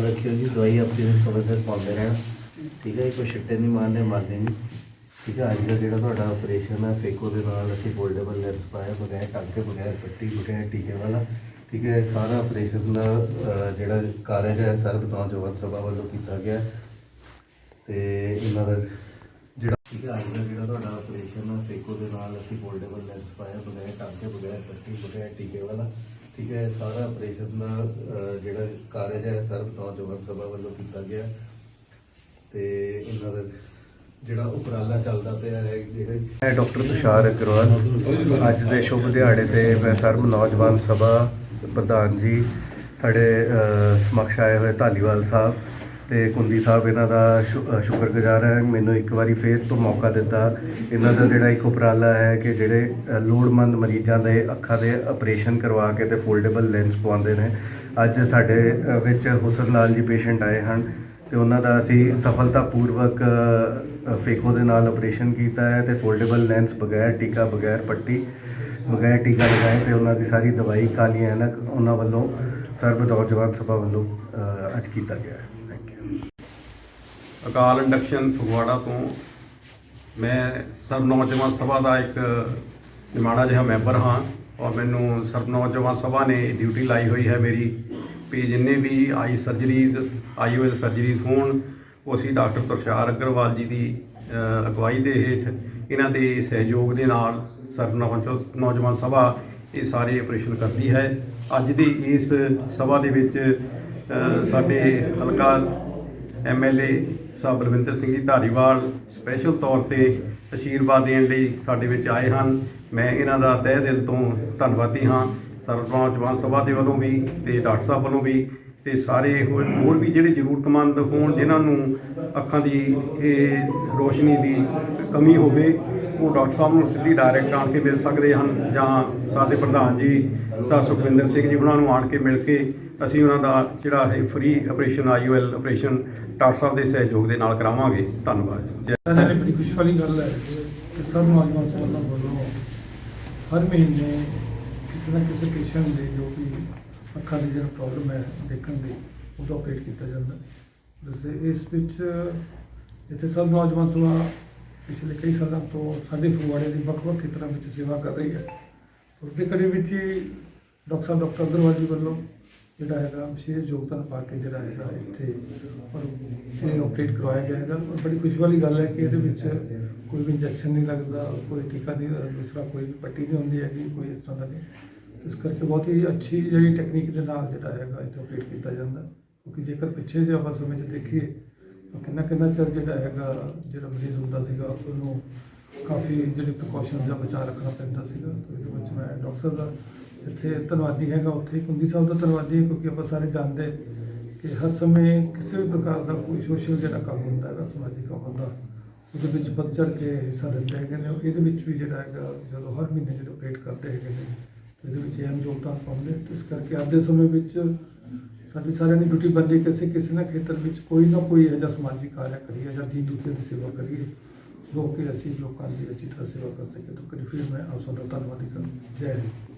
ਖਿਆਲ ਰੱਖਿਓ ਜੀ ਦਵਾਈ ਆਪਣੀ ਸਮੇਂ ਸਿਰ ਪਾਉਂਦੇ ਰਹਿਣਾ। ਠੀਕ ਹੈ ਜੀ, ਕੋਈ ਛਿੱਟੇ ਨਹੀਂ ਮਾਰਨੇ ਮਾਰਨੇ ਨਹੀਂ। ਠੀਕ ਹੈ ਅੱਜ ਦਾ ਜਿਹੜਾ ਤੁਹਾਡਾ ਆਪਰੇਸ਼ਨ ਹੈ ਫੇਕੋ ਦੇ ਨਾਲ ਅਸੀਂ ਫੋਲਡੇਬਲ ਲੈਂਸ ਪਾਇਆ ਬਗੈਰ ਟਾਂਕੇ ਬਗੈਰ ਪੱਟੀ ਬਗੈਰ ਟੀਕੇ ਵਾਲਾ। ਠੀਕ ਹੈ ਸਾਰਾ ਆਪਰੇਸ਼ਨ ਦਾ ਅਹ, ਜਿਹੜਾ ਕਾਰਜ ਹੈ ਸਰਬਤੌਂ ਜੋਗਨ ਸਭਾ ਵੱਲੋਂ ਕੀਤਾ ਗਿਆ। ਤੇ ਇਹਨਾਂ ਦਾ ਜਿਹੜਾ ਠੀਕ ਹੈ ਅੱਜ ਦਾ ਜਿਹੜਾ ਤੁਹਾਡਾ ਆਪਰੇਸ਼ਨ ਹੈ ਫੇਕੋ ਦੇ ਨਾਲ ਅਸੀਂ ਫੋਲਡੇਬਲ ਲੈਂਸ ਪਾਇਆ ਬਗੈਰ ਟਾਂਕੇ ਬਗੈਰ ਪੱਟੀ ਬਗੈਰ ਟੀਕੇ ਵਾਲਾ। ਠੀਕ ਹੈ ਸਾਰਾ ਆਪਰੇਸ਼ਨ ਦਾ ਜਿਹੜਾ ਕਾਰਜ ਹੈ ਸਰਬਤੌਂ ਜੋਗਨ ਸਭਾ ਵੱਲੋਂ ਕੀਤਾ ਗਿਆ। ਤੇ ਇਹਨਾਂ ਦਾ ਜਿਹੜਾ ਉਪਰਾਲਾ ਚੱਲਦਾ ਪਿਆ ਹੈ, ਜਿਹੜੇ ਮੈਂ ਡਾਕਟਰ ਤੁਸ਼ਾਰ ਅਗਰਵਾਲ, ਅੱਜ ਦੇ ਸ਼ੁਭ ਦਿਹਾੜੇ ਤੇ ਮੈਂ ਸਰਬ ਨੌਜਵਾਨ ਸਭਾ ਪ੍ਰਧਾਨ ਜੀ, ਸਾਡੇ ਸਮਕਸ਼ ਆਏ ਹੋਏ ਧਾਲੀਵਾਲ ਸਾਹਿਬ ਤੇ ਕੁੰਦੀ ਸਾਹਿਬ ਇਹਨਾਂ ਦਾ ਸ਼ੁ- ਸ਼ੁਕਰਗੁਜ਼ਾਰ ਹੈ। ਮੈਨੂੰ ਇੱਕ ਵਾਰੀ ਫੇਰ ਤੋਂ ਮੌਕਾ ਦਿੱਤਾ। ਇਹਨਾਂ ਦਾ ਜਿਹੜਾ ਇੱਕ ਉਪਰਾਲਾ ਹੈ ਕਿ ਜਿਹੜੇ ਅਹ, ਲੋੜਵੰਦ ਮਰੀਜ਼ਾਂ ਦੇ ਅੱਖਾਂ ਦੇ ਆਪਰੇਸ਼ਨ ਕਰਵਾ ਕੇ ਤੇ ਫੋਲਡੇਬਲ ਲੈਂਸ ਪਵਾਉਂਦੇ ਨੇ। ਅੱਜ ਸਾਡੇ ਵਿੱਚ ਹੁਸਨ ਲਾਲ ਜੀ ਪੇਸ਼ੈਂਟ ਆਏ ਹਨ ਤੇ ਉਹਨਾਂ ਦਾ ਅਸੀਂ ਸਫਲਤਾਪੂਰਵਕ ਅ, ਫੇਕੋ ਦੇ ਨਾਲ ਆਪਰੇਸ਼ਨ ਕੀਤਾ ਹੈ ਤੇ ਫੋਲਡੇਬਲ ਲੈਂਸ ਬਗੈਰ ਟੀਕਾ ਬਗੈਰ ਪੱਟੀ ਬਗੈਰ ਟੀਕਾ ਲਗਾਏ ਤੇ ਉਹਨਾਂ ਦੀ ਸਾਰੀ ਦਵਾਈ ਕਾਲੀ ਐਨਕ ਉਹਨਾਂ ਵੱਲੋਂ ਸਰਬ ਨੌਜਵਾਨ ਸਭਾ ਵੱਲੋਂ ਅੱਜ ਕੀਤਾ ਗਿਆ ਹੈ। ਅਕਾਲ ਇੰਡਕਸ਼ਨ ਫਗਵਾੜਾ ਤੋਂ ਮੈਂ ਸਰਬ ਨੌਜਵਾਨ ਸਭਾ ਦਾ ਇੱਕ ਨਿਮਾਣਾ ਜਿਹਾ ਮੈਂਬਰ ਹਾਂ ਔਰ ਮੈਨੂੰ ਸਰਬ ਨੌਜਵਾਨ ਸਭਾ ਨੇ ਡਿਊਟੀ ਲਾਈ ਹੋਈ ਹੈ ਮੇਰੀ ਵੀ ਜਿੰਨੇ ਵੀ ਆਈ ਸਰਜਰੀਜ਼ ਆਈਓਐਲ ਸਰਜਰੀਜ਼ ਹੋਣ, ਉਹ ਅਸੀਂ ਡਾਕਟਰ ਤੁਰਸ਼ਾਰ ਅਗਰਵਾਲ ਜੀ ਦੀ ਅਗਵਾਈ ਦੇ ਹੇਠ ਇਹਨਾਂ ਦੇ ਸਹਿਯੋਗ ਦੇ ਨਾਲ ਸਰਬ ਨੌਜਵਾਨ ਨੌਜਵਾਨ ਸਭਾ ਇਹ ਸਾਰੇ ਆਪਰੇਸ਼ਨ ਕਰਦੀ ਹੈ। ਅੱਜ ਦੀ ਇਸ ਸਭਾ ਦੇ ਵਿੱਚ ਸਾਡੇ ਹਲਕਾ ਐਮਐਲਏ ਸਾਹਿਬ ਬਲਵਿੰਦਰ ਸਿੰਘ ਜੀ ਧਾਰੀਵਾਲ ਸਪੈਸ਼ਲ ਤੌਰ ਤੇ ਅਸ਼ੀਰਵਾਦ ਦੇਣ ਲਈ ਸਾਡੇ ਵਿੱਚ ਆਏ ਹਨ। ਮੈਂ ਇਹਨਾਂ ਦਾ ਤਹਿ ਦਿਲ ਤੋਂ ਧੰਨਵਾਦੀ ਹਾਂ। ਸਰਬ ਨੌਜਵਾਨ ਸਭਾ ਦੇ ਵੱਲੋਂ ਵੀ ਤੇ ਡਾਕਟਰ ਸਾਹਿਬ ਵੱਲੋਂ ਵੀ ਤੇ ਸਾਰੇ ਹੋਰ ਹੋਰ ਵੀ ਜਿਹੜੇ ਜ਼ਰੂਰਤਮੰਦ ਹੋਣ ਜਿਨ੍ਹਾਂ ਨੂੰ ਅੱਖਾਂ ਦੀ ਇਹ ਰੋਸ਼ਨੀ ਦੀ ਕਮੀ ਹੋਵੇ ਉਹ ਡਾਕਟਰ ਸਾਹਿਬ ਨੂੰ ਸਿੱਧੀ ਡਾਇਰੈਕਟ ਆਣ ਕੇ ਮਿਲ ਸਕਦੇ ਹਨ ਜਾਂ ਸਾਡੇ ਪ੍ਰਧਾਨ ਜੀ, ਸਰ ਸੁਖਵਿੰਦਰ ਸਿੰਘ ਜੀ ਉਹਨਾਂ ਨੂੰ ਆਣ ਕੇ ਮਿਲ ਕੇ ਅਸੀਂ ਉਹਨਾਂ ਦਾ ਜਿਹੜਾ ਇਹ free operation IOL operation doctor ਸਾਹਿਬ ਦੇ ਸਹਿਯੋਗ ਦੇ ਨਾਲ ਕਰਾਵਾਂਗੇ। ਧੰਨਵਾਦ ਜੈ। ਸਾਡੇ ਬੜੀ ਖੁਸ਼ੀ ਵਾਲੀ ਗੱਲ ਹੈ ਕਿ ਸਭ ਨੌਜਵਾਨ ਸਭਾ ਵੱਲੋਂ ਹਰ ਮਹੀਨੇ ਕਿਸੇ ਨਾ ਕਿਸੇ ਪੇਸ਼ੈਂਟ ਦੇ ਜੋ ਵੀ ਅੱਖਾਂ ਦੀ ਜਿਹੜਾ ਪ੍ਰੋਬਲਮ ਹੈ ਦੇਖਣ ਦੀ, ਉਹਦਾ ਆਪਰੇਟ ਕੀਤਾ ਜਾਂਦਾ ਵੈਸੇ ਇਸ ਵਿੱਚ ਇੱਥੇ ਸਭ ਨੌਜਵਾਨ ਸਭਾ ਪਿਛਲੇ ਕਈ ਸਾਲਾਂ ਤੋਂ ਸਾਡੇ ਫਗਵਾੜੇ ਦੀ ਵੱਖ-ਵੱਖ ਖੇਤਰਾਂ ਵਿੱਚ ਸੇਵਾ ਕਰ ਰਹੀ ਹੈ। ਉਸ ਦੇ ਕੜੀ ਵਿੱਚ ਹੀ ਡਾਕਟਰ ਸਾਹਿਬ, ਡਾਕਟਰ ਅਗਰਵਾਲ ਜੀ ਵੱਲੋਂ ਜਿਹੜਾ ਹੈਗਾ ਵਿਸ਼ੇਸ਼ ਯੋਗਦਾਨ ਪਾ ਕੇ ਜਿਹੜਾ ਹੈਗਾ ਇੱਥੇ ਔਰ ਇਹ ਆਪਰੇਟ ਕਰਵਾਇਆ ਗਿਆ ਹੈਗਾ। ਔਰ ਬੜੀ ਖੁਸ਼ੀ ਵਾਲੀ ਗੱਲ ਹੈ ਕਿ ਇਹਦੇ ਵਿੱਚ ਕੋਈ ਵੀ ਇੰਜੈਕਸ਼ਨ ਨਹੀਂ ਲੱਗਦਾ, ਕੋਈ ਟੀਕਾ ਨਹੀਂ ਦੂਸਰਾ ਕੋਈ ਵੀ ਪੱਟੀ ਨਹੀਂ ਹੁੰਦੀ ਹੈਗੀ, ਕੋਈ ਇਸ ਤਰ੍ਹਾਂ ਦਾ ਨਹੀਂ। ਇਸ ਕਰਕੇ ਬਹੁਤ ਹੀ ਅੱਛੀ ਜਿਹੜੀ ਟੈਕਨੀਕ ਦੇ ਨਾਲ ਜਿਹੜਾ ਹੈਗਾ ਇੱਥੇ ਆਪਰੇਟ ਕੀਤਾ ਜਾਂਦਾ। ਕਿਉਂਕਿ ਜੇਕਰ ਪਿੱਛੇ ਜੇ ਆਪਾਂ ਸਮੇਂ 'ਚ ਦੇਖੀਏ ਕਿੰਨਾ ਕਿੰਨਾ ਚਿਰ ਜਿਹੜਾ ਹੈਗਾ, ਜਿਹੜਾ ਮਰੀਜ਼ ਹੁੰਦਾ ਸੀਗਾ, ਉਹਨੂੰ ਕਾਫੀ ਜਿਹੜੇ ਪ੍ਰੀਕਾਸ਼ਨ ਦਾ ਬਚਾਅ ਰੱਖਣਾ ਪੈਂਦਾ ਸੀਗਾ। ਤੇ ਇਹਦੇ ਵਿੱਚ ਮੈਂ ਡਾਕਟਰ ਦਾ ਜਿੱਥੇ ਧੰਨਵਾਦੀ ਹੈਗਾ, ਉੱਥੇ ਹੀ ਕੁੰਦੀ ਸਾਹਿਬ ਦਾ ਧੰਨਵਾਦੀ ਕਿਉਂਕਿ ਆਪਾਂ ਸਾਰੇ ਜਾਣਦੇ ਕਿ ਹਰ ਸਮੇਂ ਕਿਸੇ ਵੀ ਪ੍ਰਕਾਰ ਦਾ ਕੋਈ ਸੋਸ਼ਲ ਜਿਹੜਾ ਕੰਮ ਹੁੰਦਾ ਹੈਗਾ, ਸਮਾਜਿਕ ਕੰਮ ਹੁੰਦਾ, ਉਹਦੇ ਵਿੱਚ ਵੱਧ ਚੜ੍ਹ ਕੇ ਹਿੱਸਾ ਲੈਂਦੇ ਹੈਗੇ ਨੇ। ਇਹਦੇ ਵਿੱਚ ਵੀ ਜਿਹੜਾ ਹੈਗਾ, ਜਦੋਂ ਹਰ ਮਹੀਨੇ ਜਦੋਂ ਆਪਰੇਟ ਕਰਦੇ ਹੈਗੇ ਨੇ ਇਹਦੇ ਵਿੱਚ ਅਹਿਮ ਯੋਗਦਾਨ ਪਾਉਂਦੇ ਤੇ ਇਸ ਕਰਕੇ ਅੱਜ ਦੇ ਸਮੇਂ ਵਿੱਚ ਸਾਡੀ ਸਾਰਿਆਂ ਦੀ ਡਿਊਟੀ ਬਣਦੀ ਕਿ ਅਸੀਂ ਕਿਸੇ ਨਾ ਖੇਤਰ ਵਿੱਚ ਕੋਈ ਨਾ ਕੋਈ ਇਹੋ ਜਿਹਾ ਸਮਾਜਿਕ ਕਾਰਜ ਕਰੀਏ ਜਾਂ ਦੀ ਦੁਖੀਆਂ ਦੀ ਸੇਵਾ ਕਰੀਏ, ਜੋ ਕਿ ਅਸੀਂ ਲੋਕਾਂ ਦੀ ਅੱਛੀ ਤਰ੍ਹਾਂ ਸੇਵਾ ਕਰ ਸਕੀਏ। ਤਾਂ ਕਰੀ ਫਿਰ ਮੈਂ ਆਪ ਸਭ ਦਾ ਧੰਨਵਾਦੀ ਕਰਦਾ ਜੈ ਹਿੰਦ।